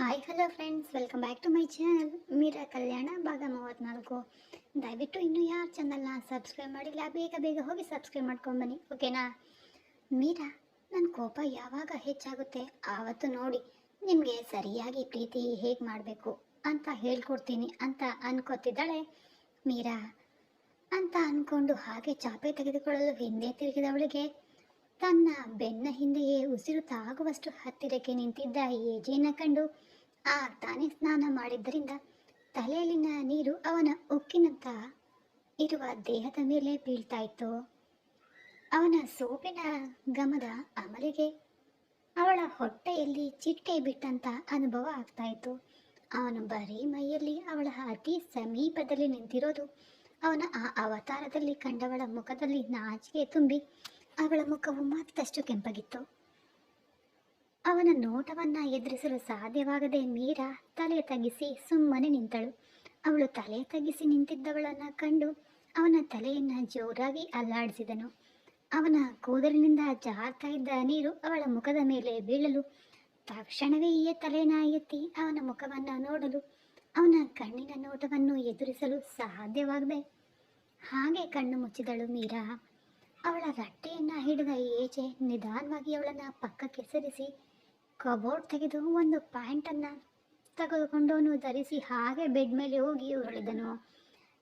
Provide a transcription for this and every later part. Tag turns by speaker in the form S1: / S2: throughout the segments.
S1: Hi hello friends welcome back to my channel Meera Kalyana ಭಾಗ ಮೂವತ್ತ್ನಾಲ್ಕು ದಯವಿಟ್ಟು ಇನ್ನೂ ಯಾರು ಚಾನಲ್ನ ಸಬ್ಸ್ಕ್ರೈಬ್ ಮಾಡಿಲ್ಲ, ಬೇಗ ಬೇಗ ಹೋಗಿ ಸಬ್ಸ್ಕ್ರೈಬ್ ಮಾಡ್ಕೊಂಬನ್ನಿ ಓಕೆನಾ ಮೀರಾ ನನ್ನ ಕೋಪ ಯಾವಾಗ ಹೆಚ್ಚಾಗುತ್ತೆ? ಆವತ್ತು ನೋಡಿ, ನಿಮಗೆ ಸರಿಯಾಗಿ ಪ್ರೀತಿ ಹೇಗೆ ಮಾಡಬೇಕು ಅಂತ ಹೇಳ್ಕೊಡ್ತೀನಿ ಅಂತ ಅನ್ಕೋತಿದ್ದಾಳೆ ಮೀರಾ. ಅಂತ ಅಂದ್ಕೊಂಡು ಹಾಗೆ ಚಾಪೆ ತೆಗೆದುಕೊಳ್ಳಲು ಹಿಂದೆ ತಿರುಗಿದವಳಿಗೆ, ತನ್ನ ಬೆನ್ನ ಹಿಂದೆಯೇ ಉಸಿರು ತಾಗುವಷ್ಟು ಹತ್ತಿರಕ್ಕೆ ನಿಂತಿದ್ದ ಏಜೆನ ಕಂಡು ಆ ತಾನೇ ಸ್ನಾನ ಮಾಡಿದ್ದರಿಂದ ತಲೆಯಲ್ಲಿನ ನೀರು ಅವನ ಉಕ್ಕಿನಂತ ಇರುವ ದೇಹದ ಮೇಲೆ ಬೀಳ್ತಾ ಇತ್ತು ಅವನ ಸೋಪಿನ ಗಮದ ಅಮಲಿಗೆ ಅವಳ ಹೊಟ್ಟೆಯಲ್ಲಿ ಚಿಟ್ಟೆ ಬಿಟ್ಟಂತ ಅನುಭವ ಆಗ್ತಾ ಇತ್ತು ಅವನು ಬರೀ ಮೈಯಲ್ಲಿ ಅವಳ ಅತಿ ಸಮೀಪದಲ್ಲಿ ನಿಂತಿರೋದು ಅವನ ಆ ಅವತಾರದಲ್ಲಿ ಕಂಡವಳ ಮುಖದಲ್ಲಿ ನಾಚಿಕೆ ತುಂಬಿ ಅವಳ ಮುಖವು ಮತ್ತಷ್ಟು ಕೆಂಪಗಿತ್ತು. ಅವನ ನೋಟವನ್ನು ಎದುರಿಸಲು ಸಾಧ್ಯವಾಗದೆ ಮೀರಾ ತಲೆ ತಗ್ಗಿಸಿ ಸುಮ್ಮನೆ ನಿಂತಳು. ಅವಳು ತಲೆ ತಗ್ಗಿಸಿ ನಿಂತಿದ್ದವಳನ್ನ ಕಂಡು ಅವನ ತಲೆಯನ್ನ ಜೋರಾಗಿ ಅಲ್ಲಾಡಿಸಿದನು. ಅವನ ಕೂದಲಿನಿಂದ ಜಾರ್ತಾ ಇದ್ದ ನೀರು ಅವಳ ಮುಖದ ಮೇಲೆ ಬೀಳಲು ತಕ್ಷಣವೇ ಈ ತಲೆನ ಎತ್ತಿ ಅವನ ಮುಖವನ್ನ ನೋಡಲು ಅವನ ಕಣ್ಣಿನ ನೋಟವನ್ನು ಎದುರಿಸಲು ಸಾಧ್ಯವಾಗದೆ ಹಾಗೆ ಕಣ್ಣು ಮುಚ್ಚಿದಳು ಮೀರಾ. ಅವಳ ರಟ್ಟೆಯನ್ನು ಹಿಡಿದ ಏಜೆ ನಿಧಾನವಾಗಿ ಅವಳನ್ನ ಪಕ್ಕಕ್ಕೆ ಸರಿಸಿ ಕಬೋರ್ಡ್ ತೆಗೆದು ಒಂದು ಪ್ಯಾಂಟನ್ನು ತೆಗೆದುಕೊಂಡವನು ಧರಿಸಿ ಹಾಗೆ ಬೆಡ್ ಮೇಲೆ ಹೋಗಿ ಉರುಳಿದನು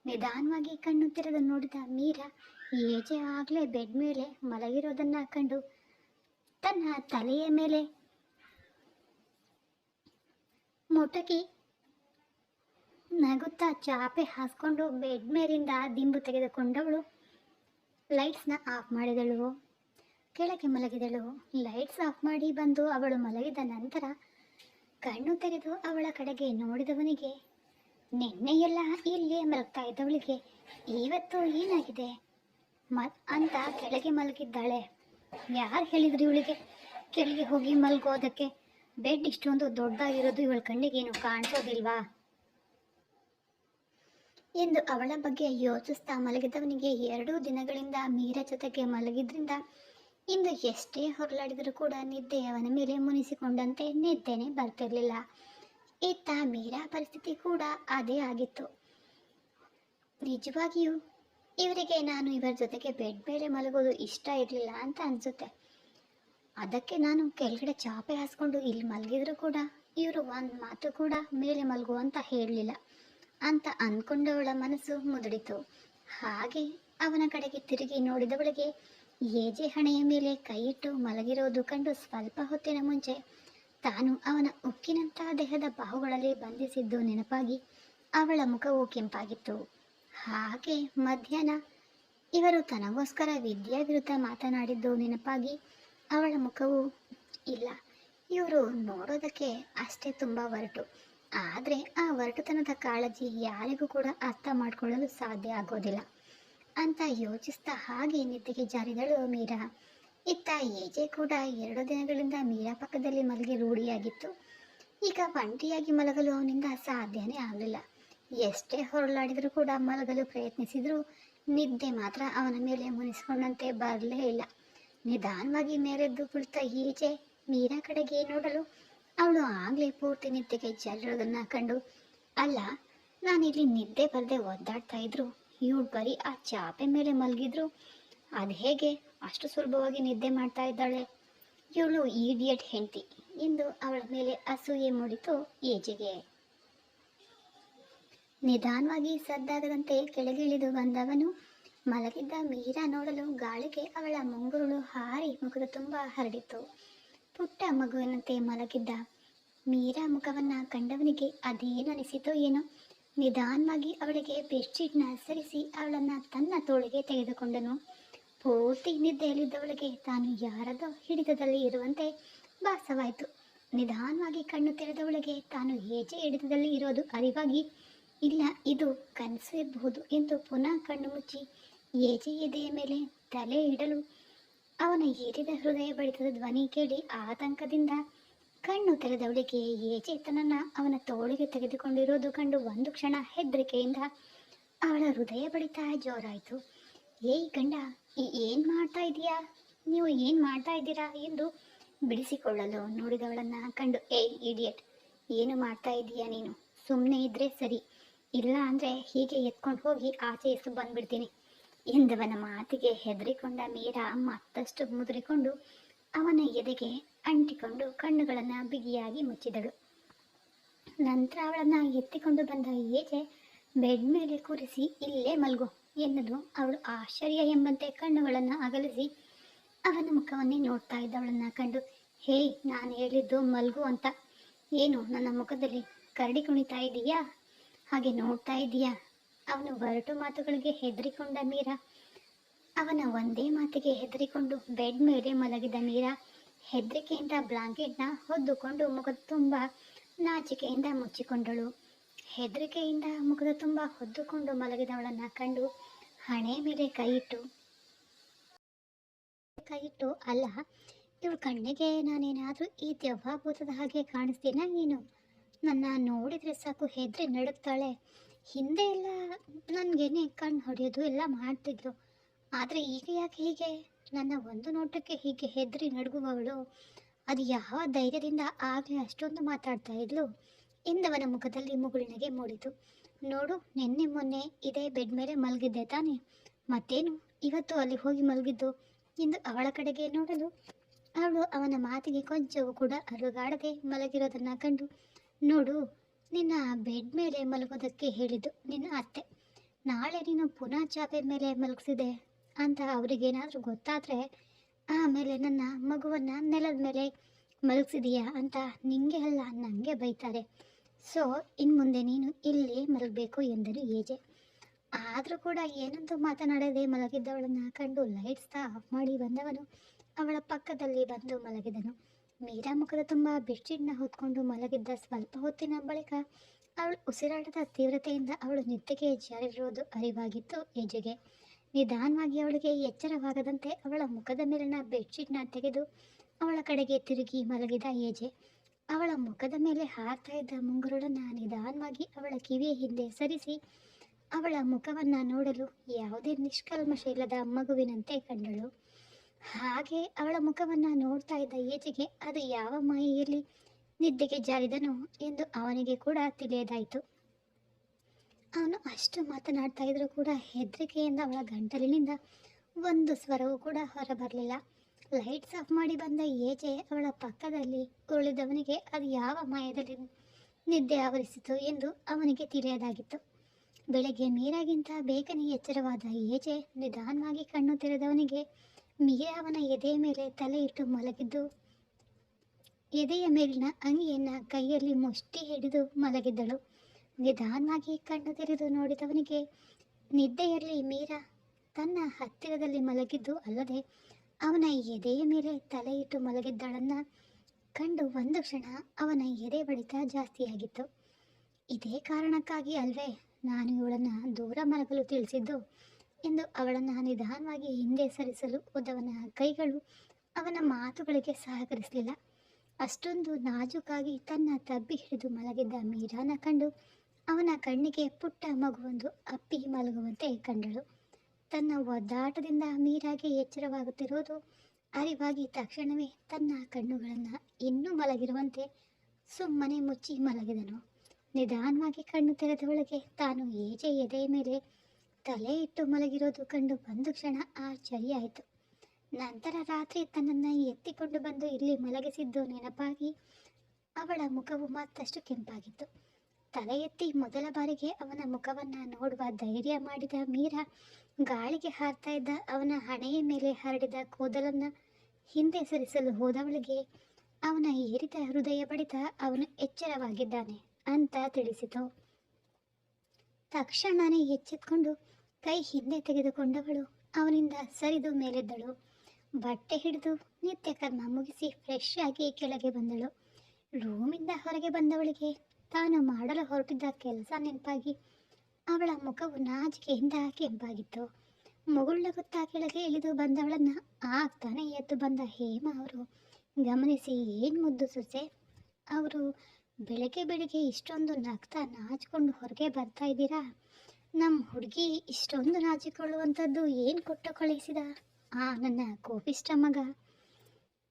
S1: ನಿಧಾನವಾಗಿ ಕಣ್ಣು ತೆರೆದು ನೋಡಿದ ಮೀರಾ ಏಜೆ ಆಗಲೇ ಬೆಡ್ ಮೇಲೆ ಮಲಗಿರೋದನ್ನ ಕಂಡು ತನ್ನ ತಲೆಯ ಮೇಲೆ ಮೊಟಕಿ ನಗುತ್ತಾ ಚಾಪೆ ಹಾಸ್ಕೊಂಡು ಬೆಡ್ ಮೇಲಿಂದ ದಿಂಬು ತೆಗೆದುಕೊಂಡವಳು. ಲೈಟ್ಸ್ನ ಆಫ್ ಮಾಡಿದಳು. ಕೆಳಗೆ ಮಲಗಿದಳು. ಲೈಟ್ಸ್ ಆಫ್ ಮಾಡಿ ಬಂದು ಅವಳು ಮಲಗಿದ ನಂತರ ಕಣ್ಣು ತೆರೆದು ಅವಳ ಕಡೆಗೆ ನೋಡಿದವನಿಗೆ ನಿನ್ನೆಯೆಲ್ಲ ಇಲ್ಲೇ ಮಲಗ್ತಾ ಇದ್ದವಳಿಗೆ ಇವತ್ತು ಏನಾಗಿದೆ? ಮ ಅಂತ ಕೆಳಗೆ ಮಲಗಿದ್ದಾಳೆ. ಯಾರು ಹೇಳಿದ್ರು ಇವಳಿಗೆ? ಕೆಳಗೆ ಹೋಗಿ ಮಲಗೋದಕ್ಕೆ ಬೆಡ್ ಇಷ್ಟೊಂದು ದೊಡ್ಡದಾಗಿರೋದು ಇವಳ ಕಣ್ಣಿಗೇನು ಕಾಣಿಸೋದಿಲ್ವಾ? ಎಂದು ಅವಳ ಬಗ್ಗೆ ಯೋಚಿಸ್ತಾ ಮಲಗಿದವನಿಗೆ ಎರಡು ದಿನಗಳಿಂದ ಮೀರ ಜೊತೆಗೆ ಮಲಗಿದ್ರಿಂದ ಇಂದು ಎಷ್ಟೇ ಹೊರಲಾಡಿದರೂ ಕೂಡ ನಿದ್ದೆ ಅವನ ಮೇಲೆ ಮುನಿಸಿಕೊಂಡಂತೆ ನಿದ್ದೆನೇ ಬರ್ತಿರಲಿಲ್ಲ. ಇತ್ತ ಮೀರಾ ಪರಿಸ್ಥಿತಿ ಕೂಡ ಅದೇ ಆಗಿತ್ತು. ನಿಜವಾಗಿಯೂ ಇವರಿಗೆ ನಾನು ಇವರ ಜೊತೆಗೆ ಬೆಡ್ ಮೇಲೆ ಮಲಗೋದು ಇಷ್ಟ ಇರಲಿಲ್ಲ ಅಂತ ಅನಿಸುತ್ತೆ. ಅದಕ್ಕೆ ನಾನು ಕೆಳಗಡೆ ಚಾಪೆ ಹಾಸ್ಕೊಂಡು ಇಲ್ಲಿ ಮಲಗಿದ್ರು ಕೂಡ ಇವರು ಒಂದು ಮಾತು ಕೂಡ ಮೇಲೆ ಮಲಗು ಅಂತ ಹೇಳಲಿಲ್ಲ ಅಂತ ಅಂದ್ಕೊಂಡವಳ ಮನಸ್ಸು ಮುದುಡಿತು. ಹಾಗೆ ಅವನ ಕಡೆಗೆ ತಿರುಗಿ ನೋಡಿದವಳಿಗೆ ಏಜೆ ಹಣೆಯ ಮೇಲೆ ಕೈಯಿಟ್ಟು ಮಲಗಿರೋದು ಕಂಡು ಸ್ವಲ್ಪ ಹೊತ್ತಿನ ಮುಂಚೆ ತಾನು ಅವನ ಉಕ್ಕಿನಂತಹ ದೇಹದ ಬಾಹುಗಳಲ್ಲಿ ಬಂಧಿಸಿದ್ದು ನೆನಪಾಗಿ ಅವಳ ಮುಖವು ಕೆಂಪಾಗಿತ್ತು. ಹಾಗೆ ಮಧ್ಯಾಹ್ನ ಇವರು ತನಗೋಸ್ಕರ ವಿದ್ಯಾ ವಿರುದ್ಧ ಮಾತನಾಡಿದ್ದು ನೆನಪಾಗಿ ಅವಳ ಮುಖವು ಇಲ್ಲ. ಇವರು ನೋಡೋದಕ್ಕೆ ಅಷ್ಟೇ ತುಂಬ ಒರಟು. ಆದರೆ ಆ ಒರಟುತನದ ಕಾಳಜಿ ಯಾರಿಗೂ ಕೂಡ ಅರ್ಥ ಮಾಡಿಕೊಳ್ಳಲು ಸಾಧ್ಯ ಆಗೋದಿಲ್ಲ. ಅಂತ ಯೋಚಿಸ್ತಾ ಹಾಗೆ ನಿದ್ದೆಗೆ ಜಾರಿದಳು ಮೀರಾ. ಇತ್ತ ಏಜೆ ಕೂಡ ಎರಡು ದಿನಗಳಿಂದ ಮೀರಾ ಪಕ್ಕದಲ್ಲಿ ಮಲಗಿ ರೂಢಿಯಾಗಿತ್ತು. ಈಗ ಒಂಟಿಯಾಗಿ ಮಲಗಲು ಅವನಿಂದ ಸಾಧ್ಯನೇ ಆಗಲಿಲ್ಲ. ಎಷ್ಟೇ ಹೊರಳಾಡಿದರೂ ಕೂಡ ಮಲಗಲು ಪ್ರಯತ್ನಿಸಿದರೂ ನಿದ್ದೆ ಮಾತ್ರ ಅವನ ಮೇಲೆ ಮುನಿಸ್ಕೊಂಡಂತೆ ಬರಲೇ ಇಲ್ಲ. ನಿಧಾನವಾಗಿ ಮೇರೆದ್ದು ಕುಳಿತ ಈಚೆ ಮೀರಾ ಕಡೆಗೆ ನೋಡಲು ಅವಳು ಆಗ್ಲೇ ಪೂರ್ತಿ ನಿದ್ದೆಗೆ ಜಲ್ಲಿರೋದನ್ನ ಕಂಡು, ಅಲ್ಲ, ನಾನಿಲ್ಲಿ ನಿದ್ದೆ ಬರದೆ ಒದ್ದಾಡ್ತಾ ಇದ್ರು. ಇವಳು ಬರೀ ಆ ಚಾಪೆ ಮೇಲೆ ಮಲಗಿದ್ರು. ಅದು ಹೇಗೆ? ಅಷ್ಟು ಸುಲಭವಾಗಿ ನಿದ್ದೆ ಮಾಡ್ತಾ ಇದ್ದಾಳೆ. ಇವಳು ಈಡಿಯಟ್ ಹೆಂಡತಿ ಎಂದು ಅವಳ ಮೇಲೆ ಅಸೂಯೆ ಮೂಡಿತು ಏಜಿಗೆ. ನಿಧಾನವಾಗಿ ಸದ್ದಾಗದಂತೆ ಕೆಳಗಿಳಿದು ಬಂದವನು ಮಲಗಿದ್ದ ಮೀರಾ ನೋಡಲು ಗಾಳಿಗೆ ಅವಳ ಮುಂಗುರುಳು ಹಾರಿ ಮುಖದ ತುಂಬ ಹರಡಿತು. ಪುಟ್ಟ ಮಗುವಿನಂತೆ ಮಲಗಿದ್ದ ಮೀರಾ ಮುಖವನ್ನ ಕಂಡವನಿಗೆ ಅದೇನನಿಸಿತೋ ಏನೋ ನಿಧಾನವಾಗಿ ಅವಳಿಗೆ ಬೆಡ್ಶೀಟ್ನ ಸರಿಸಿ ಅವಳನ್ನು ತನ್ನ ತೋಳಿಗೆ ತೆಗೆದುಕೊಂಡನು. ಪೂರ್ತಿ ನಿದ್ದೆಯಲ್ಲಿದ್ದವಳಿಗೆ ತಾನು ಯಾರದೋ ಹಿಡಿತದಲ್ಲಿ ಇರುವಂತೆ ಭಾಸವಾಯಿತು. ನಿಧಾನವಾಗಿ ಕಣ್ಣು ತೆರೆದವಳಿಗೆ ತಾನು ಹೇಜೆ ಹಿಡಿತದಲ್ಲಿ ಇರೋದು ಅರಿವಾಗಿ, ಇಲ್ಲ, ಇದು ಕನಸು ಇರಬಹುದು ಎಂದು ಪುನಃ ಕಣ್ಣು ಮುಚ್ಚಿ ಏಜೆ ಎದೆಯ ಮೇಲೆ ತಲೆ ಇಡಲು ಅವನ ಏರಿದ ಹೃದಯ ಬಡಿತದ ಧ್ವನಿ ಕೇಳಿ ಆತಂಕದಿಂದ ಕಣ್ಣು ತೆರೆದವಳಿಗೆ ಏ ತನ್ನನ್ನ ಅವನ ತೋಳಿಗೆ ತೆಗೆದುಕೊಂಡಿರೋದು ಕಂಡು ಒಂದು ಕ್ಷಣ ಹೆದರಿಕೆಯಿಂದ ಅವಳ ಹೃದಯ ಬಡಿತ ಜೋರಾಯಿತು. ಏಯ್ ಗಂಡ, ಈ ಏನು ಮಾಡ್ತಾ ಇದೀಯಾ? ನೀವು ಏನು ಮಾಡ್ತಾ ಇದ್ದೀರಾ ಎಂದು ಬಿಡಿಸಿಕೊಳ್ಳಲು ನೋಡಿದವಳನ್ನ ಕಂಡು, ಏಯ್ ಇಡಿಯಟ್ ಏನು ಮಾಡ್ತಾ ಇದೀಯಾ ನೀನು? ಸುಮ್ಮನೆ ಇದ್ರೆ ಸರಿ. ಇಲ್ಲ ಅಂದರೆ ಹೀಗೆ ಎತ್ಕೊಂಡು ಹೋಗಿ ಆಚೆ ಎಸು ಬಂದ್ಬಿಡ್ತೀನಿ ಎಂದವನ ಮಾತಿಗೆ ಹೆದರಿಕೊಂಡ ಮೀರಾ ಮತ್ತಷ್ಟು ಮುದುರಿಕೊಂಡು ಅವನ ಎದೆಗೆ ಅಂಟಿಕೊಂಡು ಕಣ್ಣುಗಳನ್ನು ಬಿಗಿಯಾಗಿ ಮುಚ್ಚಿದಳು. ನಂತರ ಅವಳನ್ನು ಎತ್ತಿಕೊಂಡು ಬಂದ ಏಜೆ ಬೆಡ್ ಮೇಲೆ ಕೂರಿಸಿ, ಇಲ್ಲೇ ಮಲ್ಗು ಎನ್ನಲು ಅವಳು ಆಶ್ಚರ್ಯ ಎಂಬಂತೆ ಕಣ್ಣುಗಳನ್ನು ಅಗಲಿಸಿ ಅವನ ಮುಖವನ್ನೇ ನೋಡ್ತಾ ಇದ್ದವಳನ್ನು ಕಂಡು ಹೇ ನಾನು ಹೇಳಿದ್ದು ಮಲ್ಗು ಅಂತ. ಏನು, ನನ್ನ ಮುಖದಲ್ಲಿ ಕರಡಿ ಕುಣಿತಾ ಇದೀಯಾ? ಹಾಗೆ ನೋಡ್ತಾ ಇದೀಯಾ? ಅವನು ಹೊರಟು ಮಾತುಗಳಿಗೆ ಹೆದರಿಕೊಂಡ ಮೀರಾ, ಅವನ ಒಂದೇ ಮಾತಿಗೆ ಹೆದರಿಕೊಂಡು ಬೆಡ್ ಮೇಲೆ ಮಲಗಿದ ಮೀರಾ ಹೆದರಿಕೆಯಿಂದ ಬ್ಲಾಂಕೆಟ್ನ ಹೊದ್ದುಕೊಂಡು ಮುಖದ ತುಂಬ ನಾಚಿಕೆಯಿಂದ ಮುಚ್ಚಿಕೊಂಡಳು. ಹೆದರಿಕೆಯಿಂದ ಮುಖದ ತುಂಬ ಹೊದ್ದುಕೊಂಡು ಮಲಗಿದವಳನ್ನ ಕಂಡು ಹಣೆ ಮೇಲೆ ಕೈಯಿಟ್ಟು ಕೈಯಿಟ್ಟು, ಅಲ್ಲ, ಇವಳು ಕಣ್ಣಿಗೆ ನಾನೇನಾದರೂ ಈ ದೆವ್ವಭೂತದ ಹಾಗೆ ಕಾಣಿಸ್ತೀನ ನೀನು? ನನ್ನ ನೋಡಿದರೆ ಸಾಕು, ಹೆದರಿ ನಡುಗ್ತಾಳೆ. ಹಿಂದೆ ಎಲ್ಲ ನನಗೇನೆ ಕಣ್ಣು ಹೊಡೆಯೋದು ಎಲ್ಲ ಮಾಡ್ತಿದ್ಲು. ಆದರೆ ಈಗ ಯಾಕೆ ಹೀಗೆ? ನನ್ನ ಒಂದು ನೋಟಕ್ಕೆ ಹೀಗೆ ಹೆದರಿ ನಡುಗುವವಳು, ಅದು ಯಾವ ಧೈರ್ಯದಿಂದ ಆಗಲೇ ಅಷ್ಟೊಂದು ಮಾತಾಡ್ತಾ ಇದ್ಲು? ಎಂದವನ ಮುಖದಲ್ಲಿ ಮುಗುಳಿನಗೆ ಮೂಡಿತು. ನೋಡು, ನಿನ್ನೆ ಮೊನ್ನೆ ಇದೇ ಬೆಡ್ ಮೇಲೆ ಮಲಗಿದ್ದೆ ತಾನೆ. ಮತ್ತೇನು? ಇವತ್ತು ಅಲ್ಲಿ ಹೋಗಿ ಮಲಗಿದ್ದು. ಎಂದು ಅವಳ ಕಡೆಗೆ ನೋಡಲು? ಅವಳು ಅವನ ಮಾತಿಗೆ ಕೊಂಚವೂ ಕೂಡ ಅಲುಗಾಡದೆ ಮಲಗಿರೋದನ್ನು ಕಂಡು, ನೋಡು, ನಿನ್ನ ಬೆಡ್ ಮೇಲೆ ಮಲಗೋದಕ್ಕೆ ಹೇಳಿದ್ದು ನಿನ್ನ ಅತ್ತೆ. ನಾಳೆ ನೀನು ಪುನಃ ಚಾಪೆ ಮೇಲೆ ಮಲಗಿಸಿದೆ. ಅಂತ ಅವರಿಗೇನಾದರೂ ಗೊತ್ತಾದರೆ ಆಮೇಲೆ ನನ್ನ ಮಗುವನ್ನು ನೆಲದ ಮೇಲೆ ಮಲಗಿಸಿದೀಯಾ ಅಂತ ನಿಂಗೆ ಅಲ್ಲ ನನಗೆ ಬೈತಾರೆ. ಸೊ ಇನ್ನು ಮುಂದೆ ನೀನು ಇಲ್ಲಿ ಮಲಗಬೇಕು ಎಂದರು ಏಜೆ. ಆದರೂ ಕೂಡ ಏನಂತೂ ಮಾತನಾಡದೆ ಮಲಗಿದ್ದವಳನ್ನು ಕಂಡು ಲೈಟ್ಸ್ ಆಫ್ ಮಾಡಿ ಬಂದವನು ಅವಳ ಪಕ್ಕದಲ್ಲಿ ಬಂದು ಮಲಗಿದನು. ಮೀರಾ ಮುಖದ ತುಂಬ ಬೆಡ್ಶೀಟ್ನ ಹೊತ್ಕೊಂಡು ಮಲಗಿದ್ದ ಸ್ವಲ್ಪ ಹೊತ್ತಿನ ಬಳಿಕ ಅವಳು ಉಸಿರಾಟದ ತೀವ್ರತೆಯಿಂದ ಅವಳು ನಿದ್ದೆಗೆ ಜಾರಿರುವುದು ಅರಿವಾಗಿತ್ತು ಏಜೆಗೆ. ನಿಧಾನವಾಗಿ ಅವಳಿಗೆ ಎಚ್ಚರವಾಗದಂತೆ ಅವಳ ಮುಖದ ಮೇಲಿನ ಬೆಡ್ಶೀಟ್ನ ತೆಗೆದು ಅವಳ ಕಡೆಗೆ ತಿರುಗಿ ಮಲಗಿದ ಏಜೆ. ಅವಳ ಮುಖದ ಮೇಲೆ ಹಾರ್ತಾ ಇದ್ದ ಮುಂಗುರುಳನ್ನು ನಿಧಾನವಾಗಿ ಅವಳ ಕಿವಿಯ ಹಿಂದೆ ಸರಿಸಿ ಅವಳ ಮುಖವನ್ನು ನೋಡಲು ಯಾವುದೇ ನಿಷ್ಕಲ್ಮಶ ಇಲ್ಲದ ಮಗುವಿನಂತೆ ಕಂಡಳು. ಹಾಗೆ ಅವಳ ಮುಖವನ್ನು ನೋಡ್ತಾ ಇದ್ದ ಏಜೆಗೆ ಅದು ಯಾವ ಮಾಯೆಯಲ್ಲಿ ನಿದ್ದೆಗೆ ಜಾರಿದನು ಎಂದು ಅವನಿಗೆ ಕೂಡ ತಿಳಿಯದಾಯಿತು. ಅವನು ಅಷ್ಟು ಮಾತನಾಡ್ತಾ ಇದ್ರೂ ಕೂಡ ಹೆದರಿಕೆಯಿಂದ ಅವಳ ಗಂಟಲಿನಿಂದ ಒಂದು ಸ್ವರವೂ ಕೂಡ ಹೊರಬರಲಿಲ್ಲ. ಲೈಟ್ಸ್ ಆಫ್ ಮಾಡಿ ಬಂದ ಏಜೆ ಅವಳ ಪಕ್ಕದಲ್ಲಿ ಉಳಿದವನಿಗೆ ಅದು ಯಾವ ಮಾಯದಲ್ಲಿ ನಿದ್ದೆ ಆವರಿಸಿತು ಎಂದು ಅವನಿಗೆ ತಿಳಿಯದಾಗಿತ್ತು. ಬೆಳಗ್ಗೆ ಮೀರಾಗಿಂತ ಬೇಗನೆ ಎಚ್ಚರವಾದ ಏಜೆ ನಿಧಾನವಾಗಿ ಕಣ್ಣು ತೆರೆದವನಿಗೆ ಮೀರಾ ಅವನ ಎದೆಯ ಮೇಲೆ ತಲೆ ಇಟ್ಟು ಮಲಗಿದ್ದು, ಎದೆಯ ಮೇಲಿನ ಅಂಗಿಯನ್ನು ಕೈಯಲ್ಲಿ ಮುಷ್ಟಿ ಹಿಡಿದು ಮಲಗಿದ್ದಳು. ನಿಧಾನವಾಗಿ ಕಣ್ಣು ತೆರೆದು ನೋಡಿದವನಿಗೆ ನಿದ್ದೆಯಲ್ಲಿ ಮೀರಾ. ತನ್ನ ಹತ್ತಿರದಲ್ಲಿ ಮಲಗಿದ್ದು ಅಲ್ಲದೆ ಅವನ ಎದೆಯ ಮೇಲೆ ತಲೆಯಿಟ್ಟು ಮಲಗಿದ್ದಳನ್ನು ಕಂಡು ಒಂದು ಕ್ಷಣ ಅವನ ಎದೆ ಬಡಿತ ಜಾಸ್ತಿಯಾಗಿತ್ತು ಇದೇ ಕಾರಣಕ್ಕಾಗಿ ಅಲ್ವೇ ನಾನು ಇವಳನ್ನು ದೂರ ಮಲಗಲು ತಿಳಿಸಿದ್ದು ಎಂದು ಅವಳನ್ನು ನಿಧಾನವಾಗಿ ಹಿಂದೆ ಸರಿಸಲು ಹೋದವನ ಕೈಗಳು ಅವನ ಮಾತುಗಳಿಗೆ ಸಹಕರಿಸಲಿಲ್ಲ. ಅಷ್ಟೊಂದು ನಾಜೂಕಾಗಿ ತನ್ನ ತಬ್ಬಿ ಹಿಡಿದು ಮಲಗಿದ್ದ ಮೀರಾನ ಕಂಡು ಅವನ ಕಣ್ಣಿಗೆ ಪುಟ್ಟ ಮಗುವೊಂದು ಅಪ್ಪಿ ಮಲಗುವಂತೆ ಕಂಡಳು. ತನ್ನ ಒದ್ದಾಟದಿಂದ ಮೀರಾಗೆ ಎಚ್ಚರವಾಗುತ್ತಿರುವುದು ಅರಿವಾಗಿ ತಕ್ಷಣವೇ ತನ್ನ ಕಣ್ಣುಗಳನ್ನು ಇನ್ನೂ ಮಲಗಿರುವಂತೆ ಸುಮ್ಮನೆ ಮುಚ್ಚಿ ಮಲಗಿದನು. ನಿಧಾನವಾಗಿ ಕಣ್ಣು ತೆರೆದವಳಿಗೆ ತಾನು ಏಜೆ ಎದೆಯ ಮೇಲೆ ತಲೆ ಇಟ್ಟು ಮಲಗಿರೋದು ಕಂಡು ಬಂದು ಕ್ಷಣ ಆಶ್ಚರ್ಯ ನಂತರ ರಾತ್ರಿ ತನ್ನನ್ನು ಎತ್ತಿಕೊಂಡು ಬಂದು ಇಲ್ಲಿ ಮಲಗಿಸಿದ್ದು ನೆನಪಾಗಿ ಅವಳ ಮುಖವು ಮತ್ತಷ್ಟು ಕೆಂಪಾಗಿತ್ತು. ತಲೆ ಎತ್ತಿ ಮೊದಲ ಬಾರಿಗೆ ಅವನ ಮುಖವನ್ನು ನೋಡುವ ಧೈರ್ಯ ಮಾಡಿದ ಮೀರಾ, ಗಾಳಿಗೆ ಹಾರ್ತಾ ಇದ್ದ ಅವನ ಹಣೆಯ ಮೇಲೆ ಹರಡಿದ ಕೂದಲನ್ನು ಹಿಂದೆ ಸರಿಸಲು ಹೋದವಳಿಗೆ ಅವನ ಏರಿದ ಹೃದಯ ಬಡಿತ ಅವನು ಎಚ್ಚರವಾಗಿದ್ದಾನೆ ಅಂತ ತಿಳಿಸಿತು. ತಕ್ಷಣನೇ ಎಚ್ಚೆತ್ಕೊಂಡು ಕೈ ಹಿಂದೆ ತೆಗೆದುಕೊಂಡವಳು ಅವನಿಂದ ಸರಿದು ಮೇಲೆದ್ದಳು. ಬಟ್ಟೆ ಹಿಡಿದು ನಿತ್ಯ ಕರ್ಮ ಮುಗಿಸಿ ಫ್ರೆಶ್ ಆಗಿ ಕೆಳಗೆ ಬಂದಳು. ರೂಮಿಂದ ಹೊರಗೆ ಬಂದವಳಿಗೆ ತಾನು ಮಾಡಲು ಹೊರಟಿದ್ದ ಕೆಲಸ ನೆನಪಾಗಿ ಅವಳ ಮುಖವು ನಾಚಿಕೆಯಿಂದ ಕೆಂಪಾಗಿತ್ತು. ಗೊತ್ತಾ ಕೆಳಗೆ ಇಳಿದು ಬಂದವಳನ್ನ ಆಗ್ತಾನೆ ಎದ್ದು ಬಂದ ಹೇಮ ಅವರು, ಗಮನಿಸಿ ಏನು ಮುದ್ದು ಸೊಸೆ, ಅವರು ಬೆಳಗ್ಗೆ ಬೆಳಗ್ಗೆ ಇಷ್ಟೊಂದು ನಗ್ತಾ ನಾಚಿಕೊಂಡು ಹೊರಗೆ ಬರ್ತಾ ಇದ್ದೀರಾ? ನಮ್ಮ ಹುಡುಗಿ ಇಷ್ಟೊಂದು ನಾಚಿಕೊಳ್ಳುವಂಥದ್ದು ಏನು ಕೊಟ್ಟು ಕಳಿಸಿದ? ಆ ನನ್ನ ಕೋಪಿಷ್ಟ ಮಗ.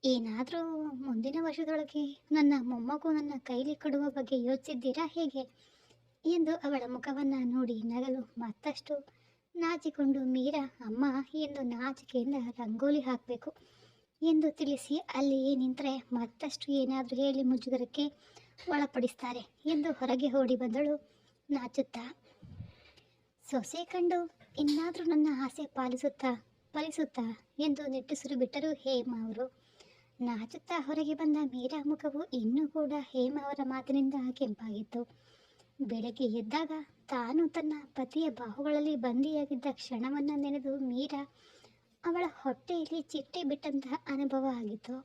S1: ಏನಾದರೂ ಮುಂದಿನ ವರ್ಷದೊಳಗೆ ನನ್ನ ಮೊಮ್ಮಗು ನನ್ನ ಕೈಲಿ ಕೊಡುವ ಬಗ್ಗೆ ಯೋಚಿಸಿದ್ದೀರಾ ಹೇಗೆ? ಎಂದು ಅವಳ ಮುಖವನ್ನು ನೋಡಿ ನಗಲು ಮತ್ತಷ್ಟು ನಾಚಿಕೊಂಡು, ಮೀರಾ, ಅಮ್ಮ, ಎಂದು ನಾಚಿಕೆಯಿಂದ ರಂಗೋಲಿ ಹಾಕಬೇಕು ಎಂದು ತಿಳಿಸಿ ಅಲ್ಲಿಯೇ ನಿಂತರೆ ಮತ್ತಷ್ಟು ಏನಾದರೂ ಹೇಳಿ ಮುಜುಗರಕ್ಕೆ ಒಳಪಡಿಸ್ತಾರೆ ಎಂದು ಹೊರಗೆ ಓಡಿ ಬಂದಳು ನಾಚುತ್ತಾ. ಸೊಸೆ ಕಂಡು ಇನ್ನಾದರೂ ನನ್ನ ಆಸೆ ಪಾಲಿಸುತ್ತಾ, ಫಲಿಸುತ್ತಾ ಎಂದು ನಿಟ್ಟುಸಿರು ಬಿಟ್ಟರು ಹೇಮ ಅವರು ನಾಚುತ್ತಾ ಹೊರಗೆ ಬಂದ ಮೀರಾ ಮುಖವು ಇನ್ನೂ ಕೂಡ ಹೇಮ ಅವರ ಮಾತಿನಿಂದ ಕೆಂಪಾಗಿತ್ತು. ಬೆಳಗ್ಗೆ ಎದ್ದಾಗ ತಾನು ತನ್ನ ಪತಿಯ ಬಾಹುಗಳಲ್ಲಿ ಬಂದಿಯಾಗಿದ್ದ ಕ್ಷಣವನ್ನು ನೆನೆದು ಮೀರಾ ಅವಳ ಹೊಟ್ಟೆಯಲ್ಲಿ ಚಿಟ್ಟೆ ಬಿಟ್ಟಂತಹ ಅನುಭವ ಆಗಿತ್ತು.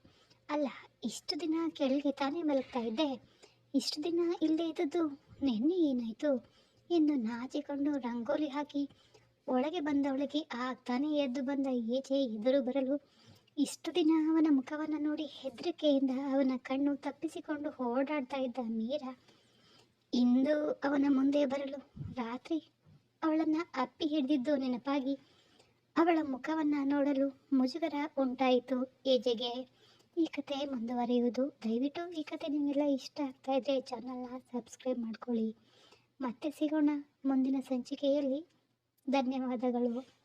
S1: ಅಲ್ಲ, ಇಷ್ಟು ದಿನ ಕೆಳಗೆ ತಾನೇ ಮಲಗ್ತಾ ಇದ್ದೆ. ಇಷ್ಟು ದಿನ ಇಲ್ಲೇ ಇದ್ದದ್ದು ನೆನ್ನೆ ಏನಾಯಿತು ಎಂದು ನಾಚಿಕೊಂಡು ರಂಗೋಲಿ ಹಾಕಿ ಒಳಗೆ ಬಂದವಳಿಗೆ ಆಗ್ತಾನೆ ಎದ್ದು ಬಂದ ಈಚೆ ಎದುರು ಬರಲು ಇಷ್ಟು ದಿನ ಅವನ ಮುಖವನ್ನು ನೋಡಿ ಹೆದರಿಕೆಯಿಂದ ಅವನ ಕಣ್ಣು ತಪ್ಪಿಸಿಕೊಂಡು ಓಡಾಡ್ತಾ ಇದ್ದ ಮೀರಾ, ಇಂದು ಅವನ ಮುಂದೆ ಬರಲು ರಾತ್ರಿ ಅವಳನ್ನು ಅಪ್ಪಿ ಹಿಡಿದಿದ್ದು ನೆನಪಾಗಿ ಅವಳ ಮುಖವನ್ನು ನೋಡಲು ಮುಜುಗರ ಉಂಟಾಯಿತು ಏಜೆಗೆ. ಈ ಕತೆ ಮುಂದುವರಿಯುವುದು. ದಯವಿಟ್ಟು ಈ ಕತೆ ನಿಮಗೆಲ್ಲ ಇಷ್ಟ ಆಗ್ತಾ ಇದ್ದರೆ ಚಾನಲ್ನ ಸಬ್ಸ್ಕ್ರೈಬ್ ಮಾಡ್ಕೊಳ್ಳಿ. ಮತ್ತೆ ಸಿಗೋಣ ಮುಂದಿನ ಸಂಚಿಕೆಯಲ್ಲಿ. ಧನ್ಯವಾದಗಳು.